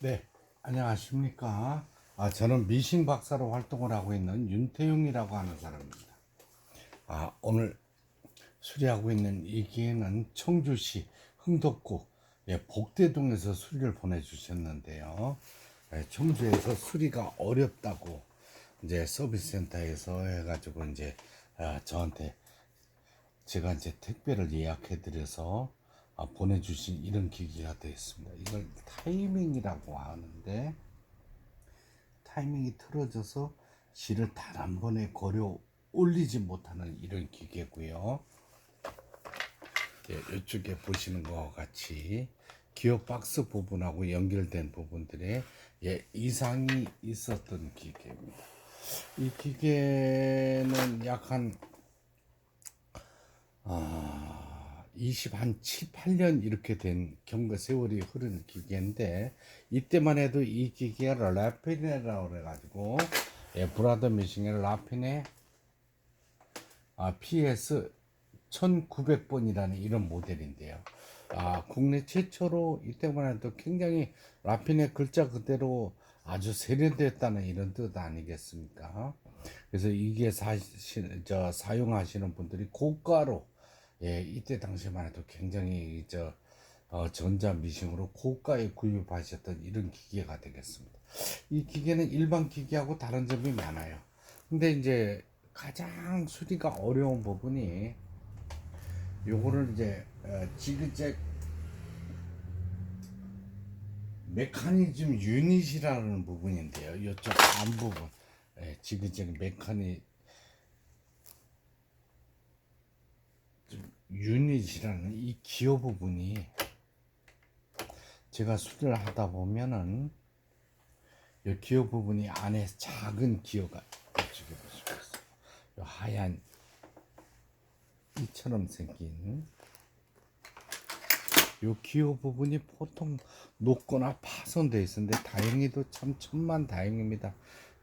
네, 안녕하십니까. 아, 저는 미싱 박사로 활동을 하고 있는 윤태용이라고 하는 사람입니다. 아, 오늘 수리하고 있는 이 기회는 청주시 흥덕구 예, 복대동에서 수리를 보내주셨는데요. 예, 청주에서 수리가 어렵다고 이제 서비스 센터에서 해가지고 이제 아, 저한테 제가 이제 택배를 예약해드려서 아, 보내주신 이런 기기가 되었습니다. 이걸 타이밍이라고 하는데 타이밍이 틀어져서 실을 단한 번에 거려 올리지 못하는 이런 기계고요. 예, 이쪽에 보시는 것과 같이 기어 박스 부분하고 연결된 부분들에 예, 이상이 있었던 기계입니다. 이 기계는 약한 아, 20, 한 7, 8년 이렇게 된 경과 세월이 흐른 기계인데, 이때만 해도 이 기계가 라피네라고 그래가지고, 예, 브라더 미싱의 라피네, 아, PS 1900번이라는 이런 모델인데요. 아, 국내 최초로 이때만 해도 굉장히 라피네 글자 그대로 아주 세련됐다는 이런 뜻 아니겠습니까? 그래서 이게 사실 저 사용하시는 분들이 고가로 예, 이때 당시만 해도 굉장히 저 어, 전자 미싱으로 고가에 구입하셨던 이런 기계가 되겠습니다. 이 기계는 일반 기계하고 다른 점이 많아요. 근데 이제 가장 수리가 어려운 부분이 요거를 이제 어, 지그잭 메커니즘 유닛이라는 부분인데요. 이쪽 앞부분 예, 지그잭 메커니 유닛이라는 이 기어 부분이 제가 수리를 하다 보면은 이 기어 부분이 안에 작은 기어가 이쪽에 보시겠어요. 이 하얀 이처럼 생긴 이 기어 부분이 보통 녹거나 파손돼 있었는데 다행히도 참 천만 다행입니다.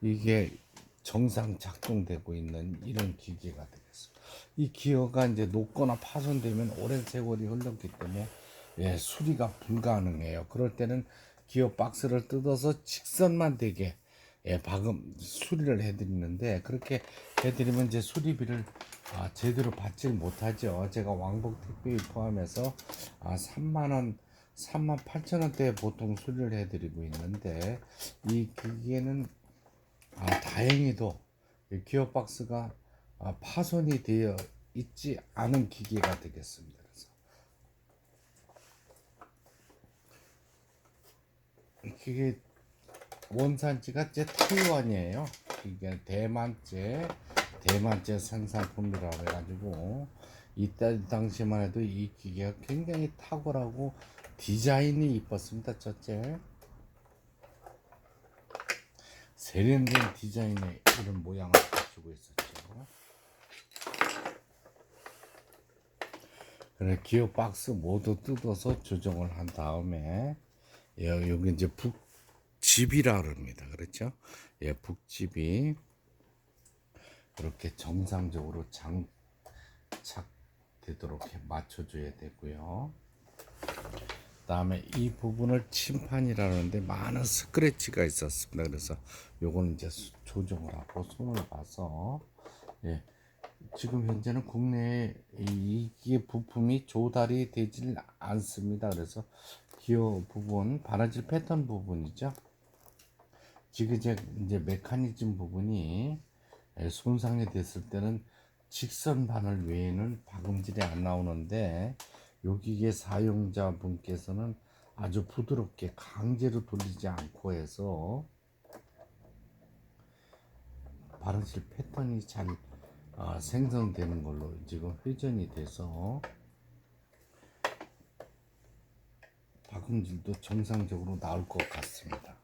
이게 정상 작동되고 있는 이런 기계가 되겠습니다. 이 기어가 이제 녹거나 파손되면 오랜 세월이 흘렀기 때문에 예, 수리가 불가능해요. 그럴 때는 기어 박스를 뜯어서 직선만 되게 예, 방금 수리를 해드리는데 그렇게 해드리면 이제 수리비를 아, 제대로 받질 못하죠. 제가 왕복 택배 포함해서 아, 3만 원, 3만 8천 원대에 보통 수리를 해드리고 있는데 이 기계는 아, 다행히도 이 기어 박스가 아, 파손이 되어 있지 않은 기계가 되겠습니다. 그래서 이 기계 원산지가 제 타이완이에요. 이게 대만제 대만제 생산품이라고 해가지고 이때 당시만 해도 이 기계가 굉장히 탁월하고 디자인이 이뻤습니다. 첫째 세련된 디자인의 이런 모양을 갖추고 있었죠. 그래 기어 박스 모두 뜯어서 조정을 한 다음에 예, 여기 이제 북집이라 그럽니다. 그렇죠? 예, 북집이 이렇게 정상적으로 장착되도록 맞춰줘야 되고요. 그다음에 이 부분을 침판이라는데 많은 스크래치가 있었습니다. 그래서 요거는 이제 수- 조정을 하고 손을 봐서 예. 지금 현재는 국내에 이- 이게 부품이 조달이 되질 않습니다. 그래서 기어 부분, 바느질 패턴 부분이죠. 지그잭 이제 메커니즘 부분이 예, 손상이 됐을 때는 직선 바늘 외에는 박음질이 안 나오는데 여기에 사용자분께서는 아주 부드럽게 강제로 돌리지 않고 해서 바느질 패턴이 잘 아, 생성되는 걸로 지금 회전이 돼서 박음질도 정상적으로 나올 것 같습니다.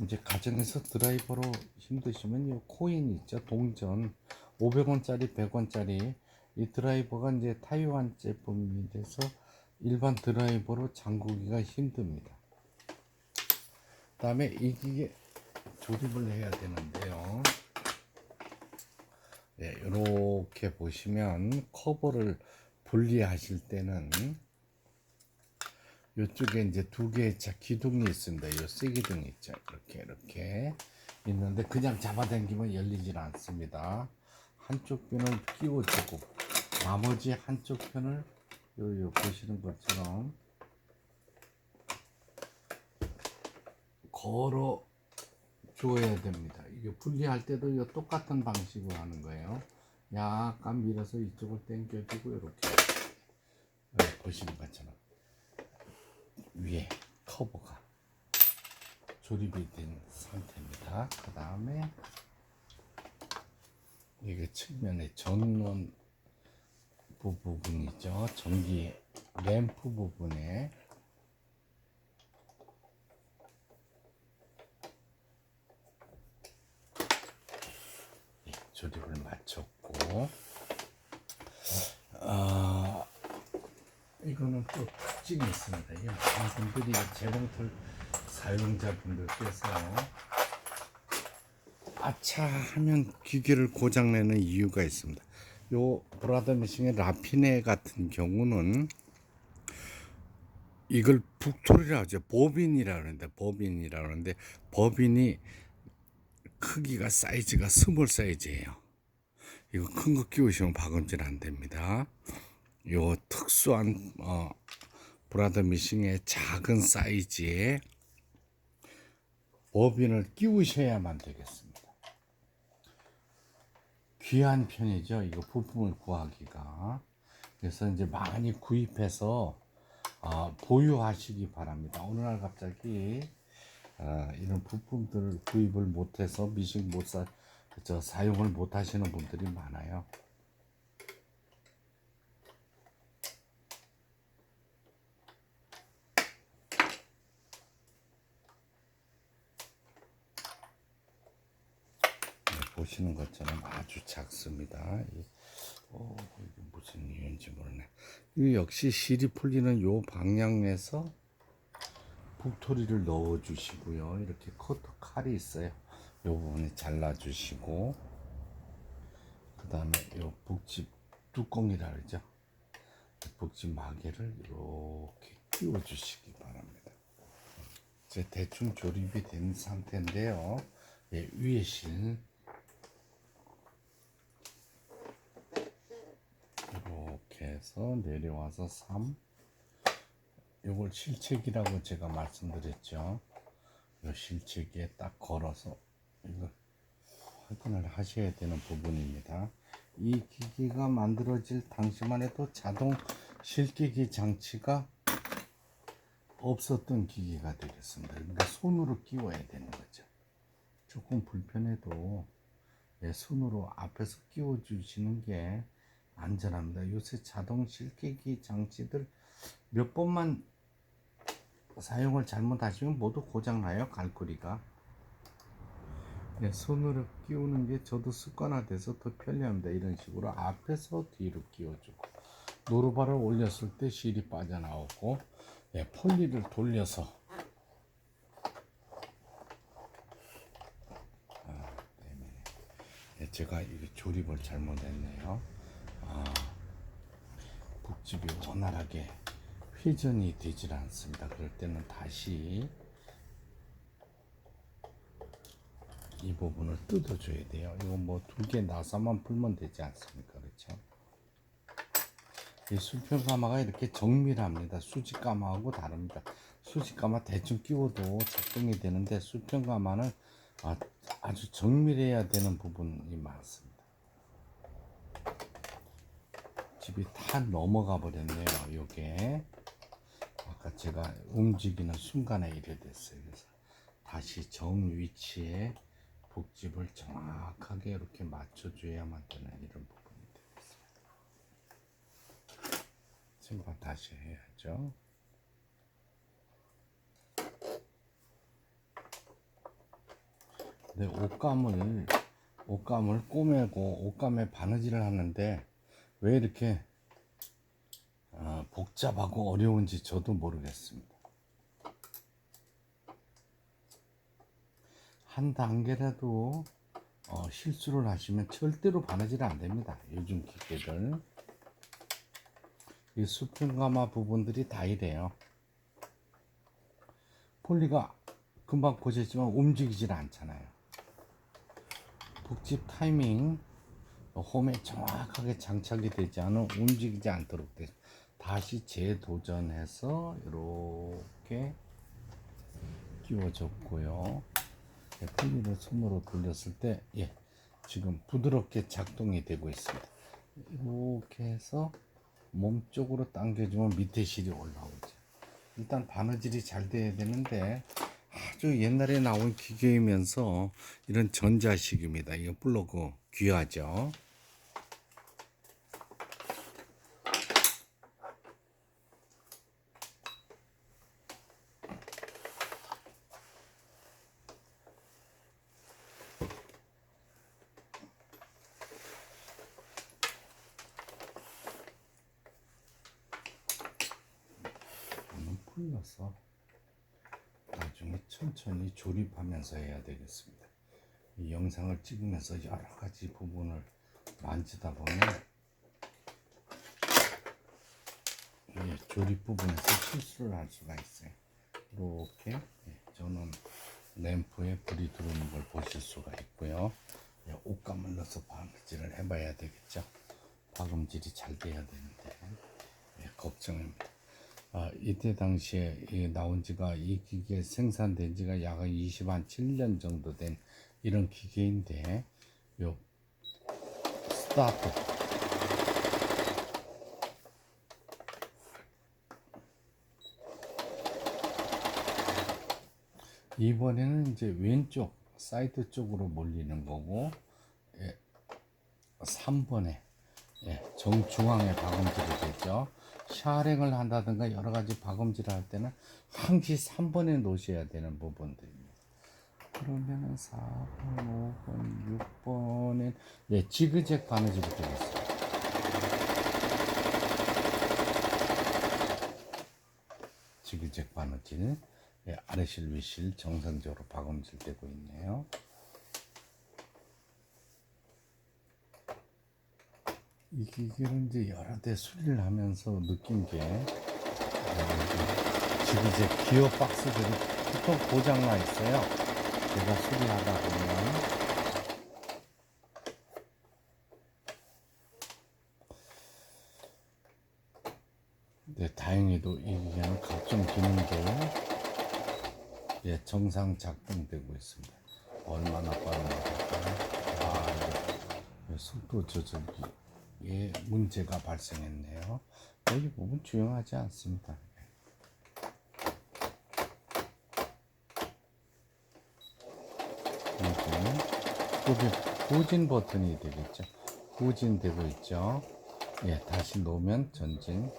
이제 가정에서 드라이버로 힘드시면 이 코인 있죠? 동전. 500원짜리 100원짜리. 이 드라이버가 이제 타이완 제품이 돼서 일반 드라이버로 잠그기가 힘듭니다. 다음에 이 기계 조립을 해야 되는데요 네, 이렇게 보시면 커버를 분리하실 때는 이쪽에 이제 두 개의 자 기둥이 있습니다. 이 쇠기둥이 있죠. 이렇게 이렇게 있는데 그냥 잡아당기면 열리질 않습니다. 한쪽 편을 끼워주고 나머지 한쪽 편을 요, 요 보시는 것처럼 걸어 줘야 됩니다. 분리할 때도 이 똑같은 방식으로 하는 거예요. 약간 밀어서 이쪽을 당겨주고 이렇게 여기 보시는 것처럼 위에 커버가 조립이 된 상태입니다. 그 다음에 이게 측면에 전원 부- 부분이죠. 전기 램프 부분에 예, 조립을 마쳤고 아 이거는 또 특징이 있습니다. 이게 많은 분들이 재봉틀 사용자분들께서 아차 하면 기계를 고장내는 이유가 있습니다. 요 브라더 미싱의 라피네 같은 경우는 이걸 북토리라 하죠. 보빈이라 그러는데 보빈이라 그러는데 법인이 크기가 사이즈가 스몰 사이즈예요. 이거 큰 거 끼우시면 박음질 안 됩니다. 요 특수한 어, 브라더 미싱의 작은 사이즈의 법인을 끼우셔야만 되겠습니다. 귀한 편이죠. 이거 부품을 구하기가. 그래서 이제 많이 구입해서 어, 보유하시기 바랍니다. 어느 날 갑자기 어, 이런 부품들을 구입을 못해서 미싱 못 사, 저 사용을 못 하시는 분들이 많아요. 네, 보시는 것처럼 아주 작습니다. 이, 어, 이게 무슨 이유인지 모르네. 이 역시 실이 풀리는 요 방향에서 북토리를 넣어 주시고요. 이렇게 커터 칼이 있어요. 요 부분에 잘라 주시고 그 다음에 요 북집 뚜껑이라 그러죠. 북집 마개를 이렇게 끼워 주시기 바랍니다. 이제 대충 조립이 된 상태인데요. 예, 위에 실 이렇게 해서 내려와서 3 이걸 실책이라고 제가 말씀드렸죠. 이 실책에 딱 걸어서 이걸 확인을 하셔야 되는 부분입니다. 이 기기가 만들어질 당시만 해도 자동 실기기 장치가 없었던 기기가 되겠습니다. 그러니까 손으로 끼워야 되는 거죠. 조금 불편해도 예, 손으로 앞에서 끼워 주시는 게 안전합니다. 요새 자동 실기기 장치들 몇 번만 사용을 잘못하시면 모두 고장나요 갈고리가. 네, 손으로 끼우는 게 저도 습관화돼서 더 편리합니다. 이런 식으로 앞에서 뒤로 끼워주고 노루발을 올렸을 때 실이 빠져나오고 네, 폴리를 돌려서. 아. 네, 제가 이거 조립을 잘못했네요. 아, 북집이 원활하게 회전이 되질 않습니다. 그럴 때는 다시 이 부분을 뜯어줘야 돼요. 이건 뭐 두 개 나사만 풀면 되지 않습니까? 그렇죠? 이 수평 가마가 이렇게 정밀합니다. 수직 가마하고 다릅니다. 수직 가마 대충 끼워도 작동이 되는데 수평 가마는 아, 아주 정밀해야 되는 부분이 많습니다. 집이 다 넘어가 버렸네요. 요게 제가 움직이는 순간에 이래 됐어요. 그래서 다시 정 위치에 복집을 정확하게 이렇게 맞춰줘야만 되는 이런 부분이 되겠습니다. 신발 다시 해야죠. 네, 옷감을 옷감을 꼬매고 옷감에 바느질을 하는데 왜 이렇게 어, 복잡하고 어려운지 저도 모르겠습니다. 한 단계라도 어, 실수를 하시면 절대로 바느질 안 됩니다. 요즘 기계들 이 수평가마 부분들이 다 이래요. 폴리가 금방 보셨지만 움직이질 않잖아요. 복집 타이밍 홈에 정확하게 장착이 되지 않은 움직이지 않도록 돼. 다 시 재도전해서 이렇게 끼워줬고요. 예, 폴리를 손으로 돌렸을 때, 예, 지금 부드럽게 작동이 되고 있습니다. 이렇게 해서 몸 쪽으로 당겨주면 밑에 실이 올라오죠. 일단 바느질이 잘 돼야 되는데 아주 옛날에 나온 기계이면서 이런 전자식입니다. 이거 플러그 귀하죠. 너무 풀려서 나중에 천천히 조립하면서 해야 되겠습니다. 이 영상을 찍으면서 여러 가지 부분을 만지다 보면 예, 조립 부분에서 실수를 할 수가 있어요. 이렇게 예, 저는 램프에 불이 들어오는 걸 보실 수가 있고요. 예, 옷감을 넣어서 바느질을 해봐야 되겠죠. 박음질이 잘 돼야 되는데 예, 걱정입니다. 아, 이때 당시에 이 나온 지가 이 기계 생산된 지가 약 20 한 7년 정도 된 이런 기계인데 요 스타트 이번에는 이제 왼쪽 사이드 쪽으로 몰리는 거고 예, 3번에 예, 정중앙에 박음질이 되죠. 샤랭을 한다든가 여러 가지 박음질을 할 때는 항시 3번에 놓으셔야 되는 부분들입니다. 그러면은 4번, 5번, 6번엔 예, 지그잭 바느질이 되겠어요. 지그잭 바느질 예, 아래실 위실 정상적으로 박음질 되고 있네요. 이 기계를 이제 여러 대 수리를 하면서 느낀 게 어, 지금 이제 기어 박스들이 보통 고장나 있어요. 제가 수리하다 보면 네, 다행히도 이 기계는 각종 기능도 예, 정상 작동되고 있습니다. 얼마나 빠른가. 아, 이거 속도 조절기 예, 문제가 발생했네요. 여기 부분 주용하지 않습니다. 여기 후진 버튼이 되겠죠. 후진 되고 있죠. 예, 다시 놓으면 전진,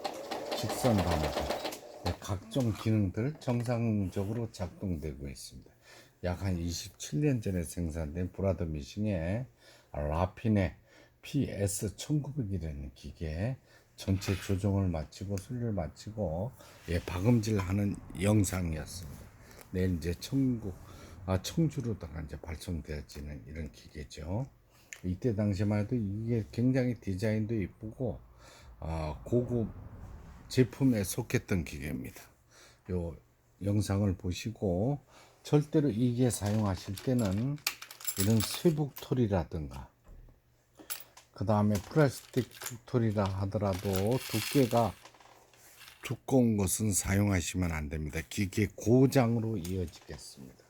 직선 방지, 예, 각종 기능들 정상적으로 작동되고 있습니다. 약 한 27년 전에 생산된 브라더 미싱의 라피네 PS1900이라는 기계 전체 조정을 마치고 수리를 마치고 예, 박음질 하는 영상이었습니다. 내일 이제 청구 아 청주로다가 이제 발송되어지는 이런 기계죠. 이때 당시만 해도 이게 굉장히 디자인도 이쁘고 아, 고급 제품에 속했던 기계입니다. 요 영상을 보시고 절대로 이게 사용하실 때는 이런 쇠북 톨이라든가 그 다음에 플라스틱 툴이라 하더라도 두께가 두꺼운 것은 사용하시면 안 됩니다. 기계 고장으로 이어지겠습니다.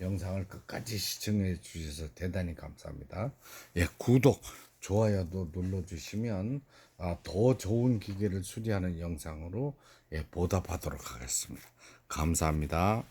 영상을 끝까지 시청해 주셔서 대단히 감사합니다. 예, 구독, 좋아요도 눌러주시면 아, 더 좋은 기계를 수리하는 영상으로 예, 보답하도록 하겠습니다. 감사합니다.